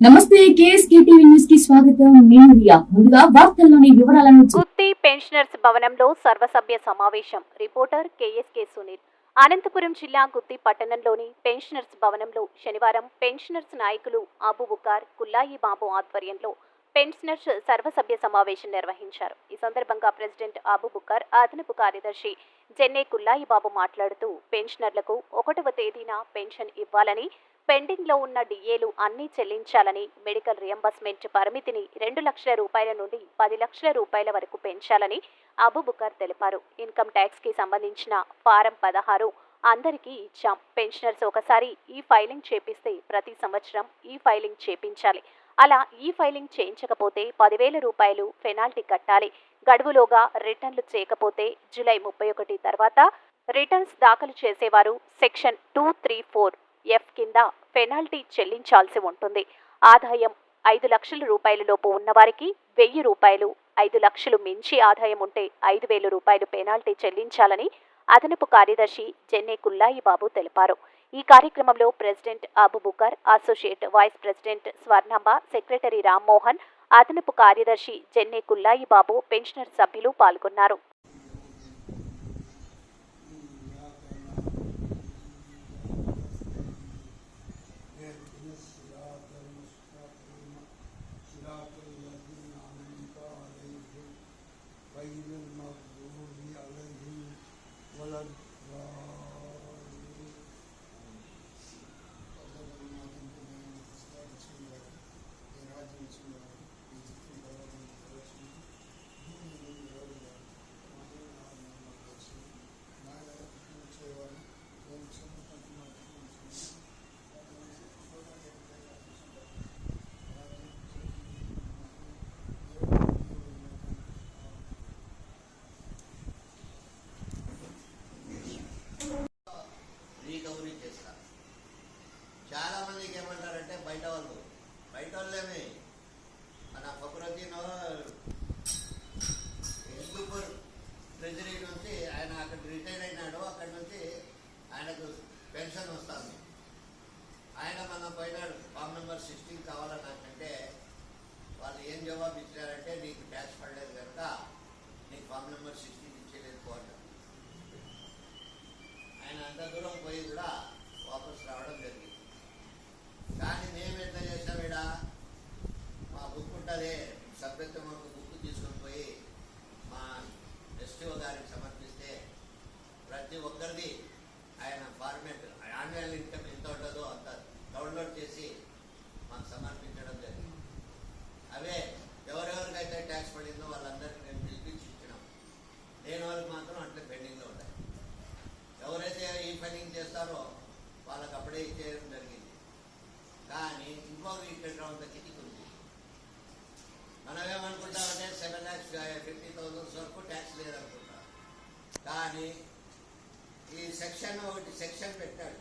నమస్తే కేఎస్కే న్యూస్కి స్వాగతం. నేను రియా. ముందుగా వార్తల్లోని వివరాలను గుత్తి పెన్షనర్స్ భవనంలో సర్వసభ్య సమావేశం. Reporter KSK Sunil. అనంతపురం జిల్లా గుత్తి పట్టణంలోని పెన్షనర్స్ భవనంలో శనివారం పెన్షనర్స్ నాయకులు అబుబుకార్ కుల్లాయి బాబు ఆధ్వర్యంలో పెన్షనర్స్ సర్వసభ్య సమావేశం నిర్వహించారు. ఈ సందర్భంగా ప్రెసిడెంట్ అబుబుకార్ అదనపు కార్యదర్శి జెన్నే కుల్లాయి బాబు మాట్లాడుతూ పెన్షనర్లకు ఒకటవ తేదీన పెన్షన్ ఇవ్వాలని పెండింగ్లో ఉన్న డిఏలు అన్నీ చెల్లించాలని మెడికల్ రియంబర్స్మెంట్ పరిమితిని రెండు లక్షల రూపాయల నుండి పది లక్షల రూపాయల వరకు పెంచాలని అబుబుకర్ తెలిపారు. ఇన్కమ్ ట్యాక్స్కి సంబంధించిన ఫారం పదహారు అందరికీ ఇచ్చాం. పెన్షనర్స్ ఒకసారి ఈ ఫైలింగ్ చేపిస్తే ప్రతి సంవత్సరం ఈ ఫైలింగ్ చేపించాలి. అలా ఈ ఫైలింగ్ చేయించకపోతే పదివేల రూపాయలు పెనాల్టీ కట్టాలి. గడువులోగా రిటర్న్లు చేయకపోతే జూలై ముప్పై ఒకటి తర్వాత రిటర్న్స్ దాఖలు చేసేవారు section two three four F కింద పెనాల్టీ చెల్లించాల్సి ఉంటుంది. ఆదాయం ఐదు లక్షల రూపాయల లోపు ఉన్నవారికి వెయ్యి రూపాయలు ఐదు లక్షలు మించి ఆదాయం ఉంటే ఐదు వేల రూపాయలు పెనాల్టీ చెల్లించాలని అదనపు కార్యదర్శి జెన్నే కుల్లాయి బాబు తెలిపారు. ఈ కార్యక్రమంలో president Abubakar associate vice president Swarnamba secretary Rammohan అదనపు కార్యదర్శి జెన్నే కుల్లాయి బాబు పెన్షనర్ సభ్యులు పాల్గొన్నారు اهدنا الصراط المستقيم صراط الذين أنعمت عليهم غير المغضوب عليهم ولا పెన్షన్ వస్తుంది. ఆయన మన పోయినాడు ఫామ్ నెంబర్ సిక్స్టీన్ కావాలని నాకంటే వాళ్ళు ఏం జవాబు ఇచ్చారంటే నీకు ట్యాక్స్ పడలేదు కనుక నీకు ఫామ్ నెంబర్ సిక్స్టీన్ ఇచ్చేలేదు పోవటం ఆయన అంత దూరం పోయి కూడా వాపస్ రావడం జరిగింది. కానీ మేము ఎట్లా చేసాం ఈడ? మా బుక్ ఉంటుంది సభ్యత్వం ఒక బుక్ తీసుకొని పోయి మా ఎస్టీఓ గారికి సమర్పిస్తే ప్రతి ఒక్కరిది యాన్యువల్ ఇన్కమ్ ఎంత ఉంటుందో అంత డౌన్లోడ్ చేసి మాకు సమర్పించడం జరిగింది. అవే ఎవరెవరికైతే ట్యాక్స్ పడిందో వాళ్ళందరికీ మేము పిలిపించి ఇచ్చినాం లేని వాళ్ళకి మాత్రం అట్లే పెండింగ్లో ఉంటాయి ఎవరైతే ఈ ఫైలింగ్ చేస్తారో వాళ్ళకి అప్పుడే ఇచ్చేయడం జరిగింది. కానీ ఇంకొక ఇక్కడ రౌండ్ కిటికీ ఉంది మనం ఏమనుకుంటామంటే సెవెన్ ల్యాక్స్ ఫిఫ్టీ థౌసండ్స్ వరకు ట్యాక్స్ లేదనుకుంటాం. కానీ ఈ సెక్షన్ ఒకటి సెక్షన్ పెట్టాడు.